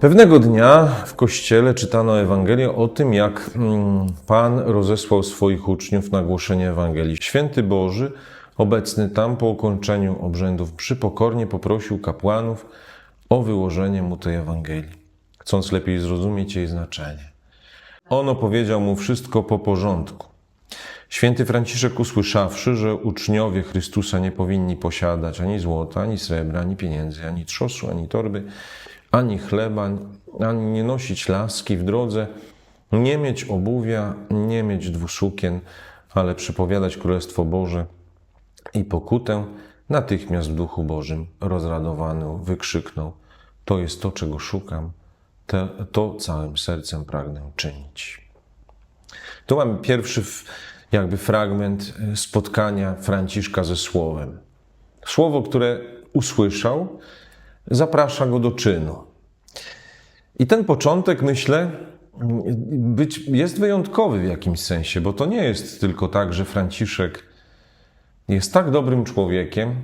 Pewnego dnia w kościele czytano Ewangelię o tym, jak mm, Pan rozesłał swoich uczniów na głoszenie Ewangelii. Święty Boży, obecny tam po ukończeniu obrzędów, przypokornie poprosił kapłanów o wyłożenie mu tej Ewangelii, chcąc lepiej zrozumieć jej znaczenie. On opowiedział mu wszystko po porządku. Święty Franciszek, usłyszawszy, że uczniowie Chrystusa nie powinni posiadać ani złota, ani srebra, ani pieniędzy, ani trzosu, ani torby, ani chleba, ani nie nosić laski w drodze, nie mieć obuwia, nie mieć dwóch sukien, ale przypowiadać Królestwo Boże i pokutę, natychmiast w Duchu Bożym rozradowany wykrzyknął: To jest to, czego szukam, to, całym sercem pragnę czynić. Tu mamy pierwszy jakby fragment e, spotkania Franciszka ze Słowem. Słowo, które usłyszał, zaprasza go do czynu. I ten początek, myślę, być, jest wyjątkowy w jakimś sensie, bo to nie jest tylko tak, że Franciszek jest tak dobrym człowiekiem,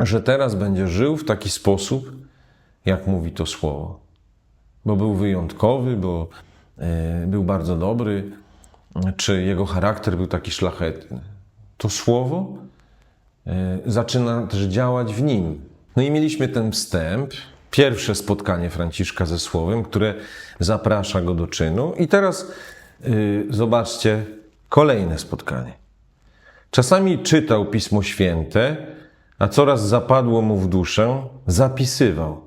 że teraz będzie żył w taki sposób, jak mówi to słowo. Bo był wyjątkowy, bo e, był bardzo dobry, czy jego charakter był taki szlachetny. To słowo e, zaczyna też działać w nim. No i mieliśmy ten wstęp, pierwsze spotkanie Franciszka ze Słowem, które zaprasza go do czynu. I teraz y, zobaczcie kolejne spotkanie. Czasami czytał Pismo Święte, a coraz zapadło mu w duszę, zapisywał,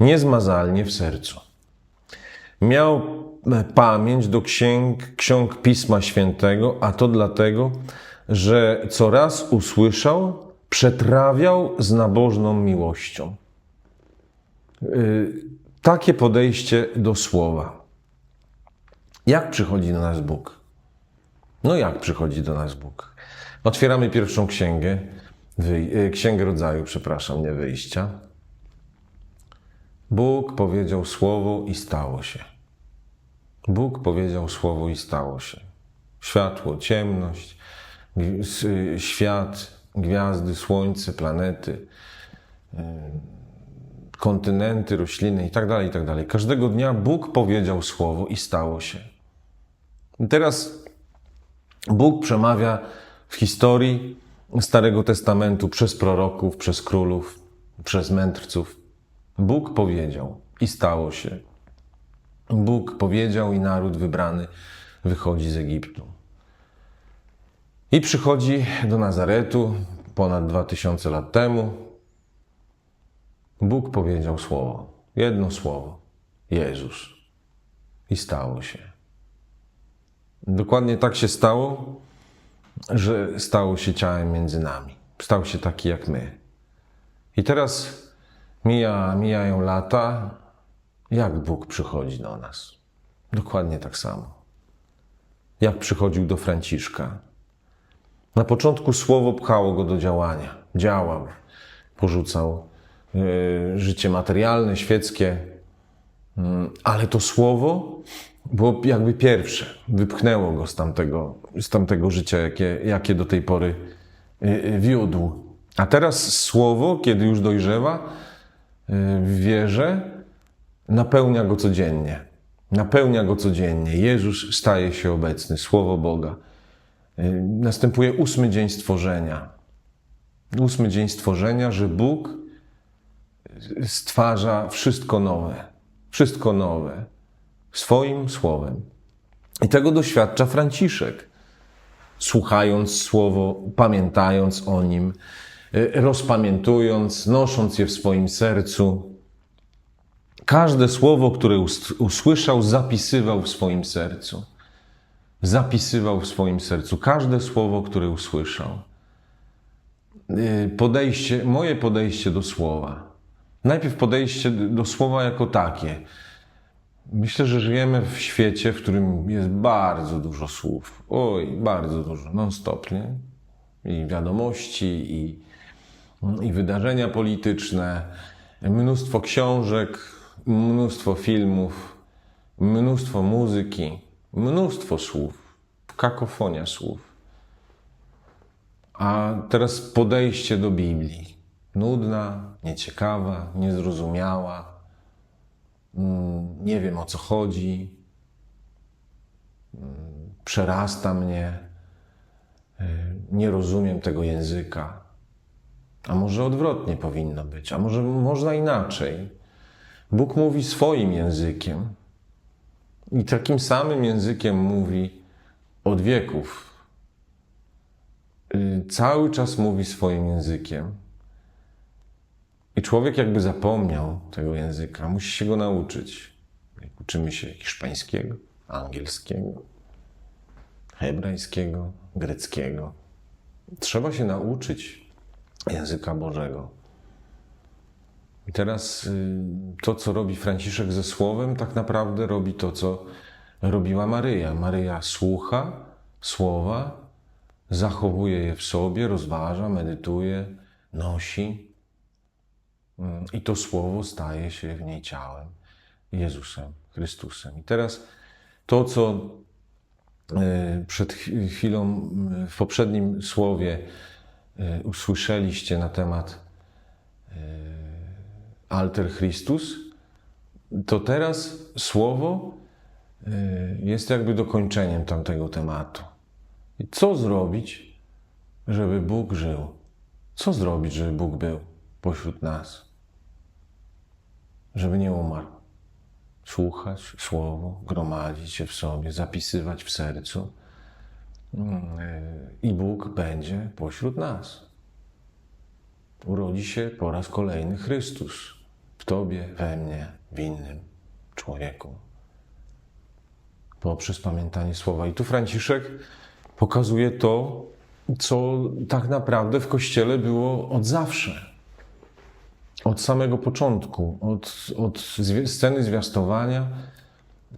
niezmazalnie w sercu. Miał e, pamięć do księg, ksiąg Pisma Świętego, a to dlatego, że co raz usłyszał, przetrawiał z nabożną miłością. Y, Takie podejście do słowa. Jak przychodzi do nas Bóg? No jak przychodzi do nas Bóg? Otwieramy pierwszą księgę, y, księgę rodzaju, przepraszam, nie wyjścia. Bóg powiedział słowo i stało się. Bóg powiedział słowo i stało się. Światło, ciemność, y, świat, gwiazdy, słońce, planety, y, kontynenty, rośliny i tak dalej, i tak. Każdego dnia Bóg powiedział słowo i stało się. I teraz Bóg przemawia w historii Starego Testamentu przez proroków, przez królów, przez mędrców. Bóg powiedział i stało się. Bóg powiedział i naród wybrany wychodzi z Egiptu. I przychodzi do Nazaretu ponad 2000 lat temu. Bóg powiedział słowo, jedno słowo: Jezus. I stało się. Dokładnie tak się stało, że stało się ciałem między nami. Stał się taki jak my. I teraz mija, mijają lata. Jak Bóg przychodzi do nas? Dokładnie tak samo. Jak przychodził do Franciszka. Na początku słowo pchało go do działania. Działał, porzucał e, życie materialne, świeckie, Mm, ale to słowo było jakby pierwsze. Wypchnęło go z tamtego, z tamtego życia, jakie, jakie do tej pory y, y, wiódł. A teraz słowo, kiedy już dojrzewa w wierze, napełnia go codziennie. Napełnia go codziennie. Jezus staje się obecny, słowo Boga. Y, Następuje ósmy dzień stworzenia. Ósmy dzień stworzenia, że Bóg stwarza wszystko nowe. Wszystko nowe. Swoim słowem. I tego doświadcza Franciszek. Słuchając słowo, pamiętając o nim, y, rozpamiętując, nosząc je w swoim sercu. Każde słowo, które usłyszał, zapisywał w swoim sercu. Zapisywał w swoim sercu. Każde słowo, które usłyszał. Y, Podejście, moje podejście do słowa. Najpierw podejście do słowa jako takie. Myślę, że żyjemy w świecie, w którym jest bardzo dużo słów. Oj, bardzo dużo, non-stop, nie? I wiadomości, i, i wydarzenia polityczne, mnóstwo książek, mnóstwo filmów, mnóstwo muzyki, mnóstwo słów, kakofonia słów. A teraz podejście do Biblii. Nudna, nieciekawa, niezrozumiała, mm, nie wiem o co chodzi, mm, przerasta mnie, y, nie rozumiem tego języka. A może odwrotnie powinno być, a może można inaczej. Bóg mówi swoim językiem i takim samym językiem mówi od wieków. Y, Cały czas mówi swoim językiem. I człowiek jakby zapomniał tego języka, musi się go nauczyć. Jak uczymy się hiszpańskiego, angielskiego, hebrajskiego, greckiego. Trzeba się nauczyć języka Bożego. I teraz y, to, co robi Franciszek ze Słowem, tak naprawdę robi to, co robiła Maryja. Maryja słucha słowa, zachowuje je w sobie, rozważa, medytuje, nosi. Mm, I to słowo staje się w niej ciałem, Jezusem, Chrystusem. I teraz to, co y, przed chwi- chwilą y, w poprzednim słowie y, usłyszeliście na temat y, Alter Christus, to teraz słowo y, jest jakby dokończeniem tamtego tematu. Co zrobić, żeby Bóg żył? Co zrobić, żeby Bóg był pośród nas? Żeby nie umarł. Słuchać słowo, gromadzić się w sobie, zapisywać w sercu. Y, I Bóg będzie pośród nas. Urodzi się po raz kolejny Chrystus w Tobie, we mnie, w innym człowieku. Poprzez pamiętanie słowa. I tu Franciszek pokazuje to, co tak naprawdę w Kościele było od zawsze. Od samego początku, od, od sceny zwiastowania,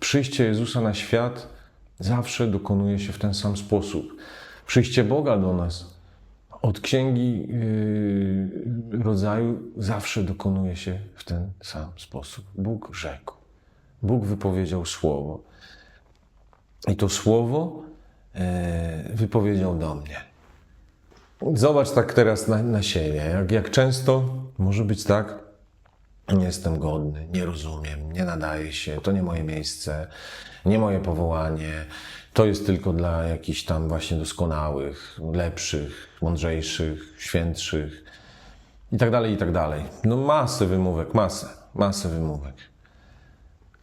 przyjście Jezusa na świat zawsze dokonuje się w ten sam sposób. Przyjście Boga do nas od księgi yy, rodzaju zawsze dokonuje się w ten sam sposób. Bóg rzekł. Bóg wypowiedział słowo. I to słowo e, wypowiedział do mnie. Zobacz tak teraz na, na siebie. Jak, jak często może być tak, nie jestem godny, nie rozumiem, nie nadaję się, to nie moje miejsce, nie moje powołanie. To jest tylko dla jakichś tam właśnie doskonałych, lepszych, mądrzejszych, świętszych i tak dalej, i tak dalej. No masę wymówek, masę, masę wymówek.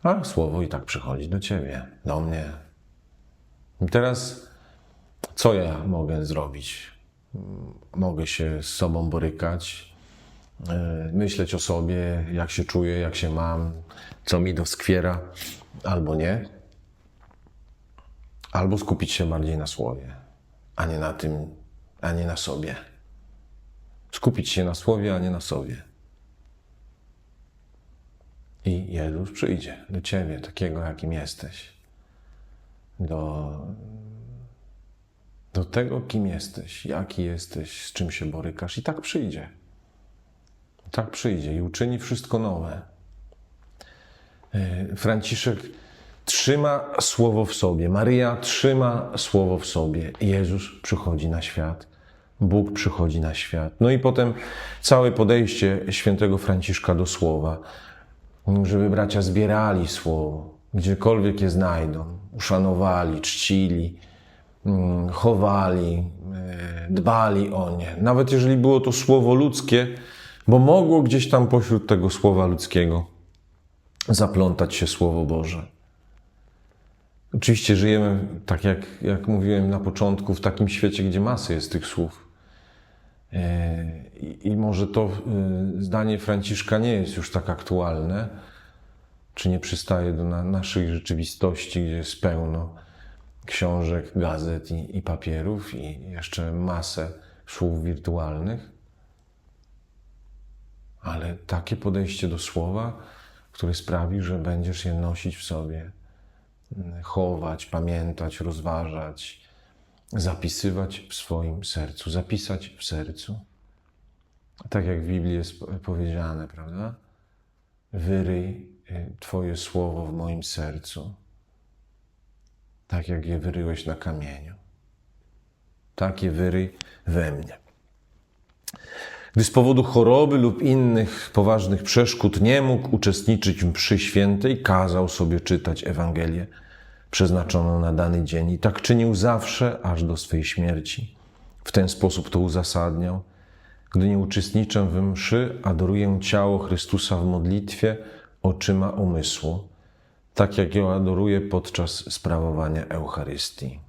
A słowo i tak przychodzi do ciebie, do mnie. I teraz co ja mogę zrobić? Mogę się z sobą borykać, myśleć o sobie, jak się czuję, jak się mam, co mi doskwiera, albo nie. Albo skupić się bardziej na słowie, a nie na tym, a nie na sobie. Skupić się na słowie, a nie na sobie. I Jezus przyjdzie do ciebie, takiego jakim jesteś. Do, do tego, kim jesteś, jaki jesteś, z czym się borykasz, i tak przyjdzie. Tak przyjdzie i uczyni wszystko nowe. E, Franciszek trzyma słowo w sobie, Maryja trzyma słowo w sobie, Jezus przychodzi na świat, Bóg przychodzi na świat. No i potem całe podejście świętego Franciszka do słowa, żeby bracia zbierali słowo, gdziekolwiek je znajdą, uszanowali, czcili, mm, chowali, e, dbali o nie. Nawet jeżeli było to słowo ludzkie, bo mogło gdzieś tam pośród tego słowa ludzkiego zaplątać się Słowo Boże. Oczywiście żyjemy, tak jak, jak mówiłem na początku, w takim świecie, gdzie masy jest tych słów. E, I, I może to e, zdanie Franciszka nie jest już tak aktualne, czy nie przystaje do na, naszej rzeczywistości, gdzie jest pełno książek, gazet i, i papierów i jeszcze masę słów wirtualnych. Ale takie podejście do słowa, które sprawi, że będziesz je nosić w sobie, mm, chować, pamiętać, rozważać, zapisywać w swoim sercu, zapisać w sercu. Tak jak w Biblii jest powiedziane, prawda? Wyryj y, Twoje słowo w moim sercu, tak jak je wyryłeś na kamieniu. Tak je wyryj we mnie. Gdy z powodu choroby lub innych poważnych przeszkód nie mógł uczestniczyć w mszy świętej, kazał sobie czytać Ewangelię przeznaczoną na dany dzień i tak czynił zawsze, aż do swej śmierci. W ten sposób to uzasadniał. Gdy nie uczestniczę w mszy, adoruję ciało Chrystusa w modlitwie oczyma umysłu, tak jak ją adoruję podczas sprawowania Eucharystii.